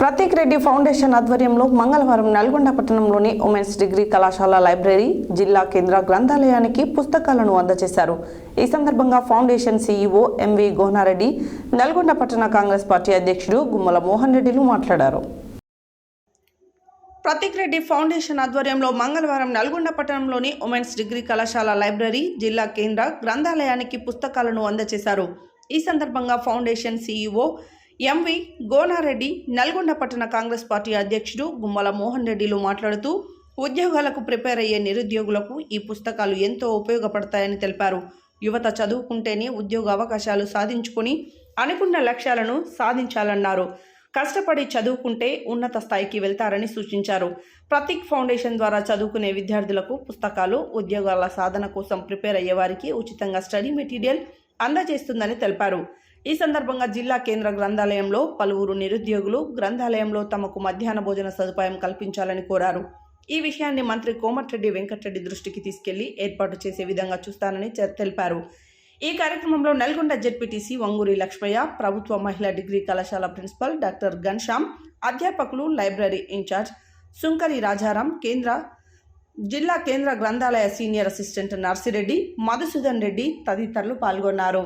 Prateek Reddy foundation ఆధ్వర్యంలో మంగళవారం నల్గొండ పట్టణంలోని ఉమెన్స్ డిగ్రీ కళాశాల లైబ్రరీ జిల్లా కేంద్ర గ్రంథాలయానికి పుస్తకాలను అందజేశారు. ఈ సందర్భంగా foundation CEO MV Gohana Reddy Nalgonda పట్టణ కాంగ్రెస్ పార్టీ అధ్యక్షుడు గుమ్మల మోహన్ రెడ్డిలు మాట్లాడారు. ప్రతీక్ రెడ్డి ఫౌండేషన్ ఆధ్వర్యంలో మంగళవారం నల్గొండ పట్టణంలోని ఉమెన్స్ డిగ్రీ కళాశాల లైబ్రరీ జిల్లా కేంద్ర గ్రంథాలయానికి పుస్తకాలను అందజేశారు. ఈ సందర్భంగా foundation CEO MV Gona Reddy Nalgonda పట్టణ కాంగ్రెస్ పార్టీ అధ్యక్షుడు గుమ్మల మోహన్ రెడ్డిలు మాట్లాడుతూ ఉద్యోగాలకు ప్రిపేర్ అయ్యే నిరుద్యోగులకు ఈ పుస్తకాలు ఎంతో ఉపయోగపడతాయని తెలిపారు. యువత చదువుకుంటేనే ఉద్యోగ అవకాశాలు సాధించుకొని అనుకున్న లక్ష్యాలను సాధించాలన్నారు. కష్టపడి చదువుకుంటే ఉన్నత స్థాయికి వెళ్తారని సూచించారు. ప్రతీక్ ఫౌండేషన్ ద్వారా చదువుకునే విద్యార్థులకు పుస్తకాలు ఉద్యోగాల సాధన కోసం ప్రిపేర్ అయ్యే వారికి ఉచితంగా స్టడీ మెటీరియల్ అందజేస్తుందని తెలిపారు. ఈ సందర్భంగా జిల్లా కేంద్ర గ్రంథాలయంలో పలువురు నిరుద్యోగులు గ్రంథాలయంలో తమకు మధ్యాహ్న భోజన సదుపాయం కల్పించాలని కోరారు. ఈ విషయాన్ని మంత్రి కోమటిరెడ్డి వెంకటరెడ్డి దృష్టికి తీసుకెళ్ళి ఏర్పాటు చేసే విధంగా చూస్తానని తెలిపారు. ఈ కార్యక్రమంలో నల్గొండ జెడ్పీటీసీ వంగూరి లక్ష్మయ్య ప్రభుత్వ మహిళా డిగ్రీ కళాశాల ప్రిన్సిపల్ డాక్టర్ ఘన్శ్యామ్ అధ్యాపకులు లైబ్రరీ ఇన్ఛార్జ్ సుంకరి రాజారాం కేంద్ర జిల్లా కేంద్ర గ్రంథాలయ సీనియర్ అసిస్టెంట్ నర్సిరెడ్డి మధుసూదన్ రెడ్డి తదితరులు పాల్గొన్నారు.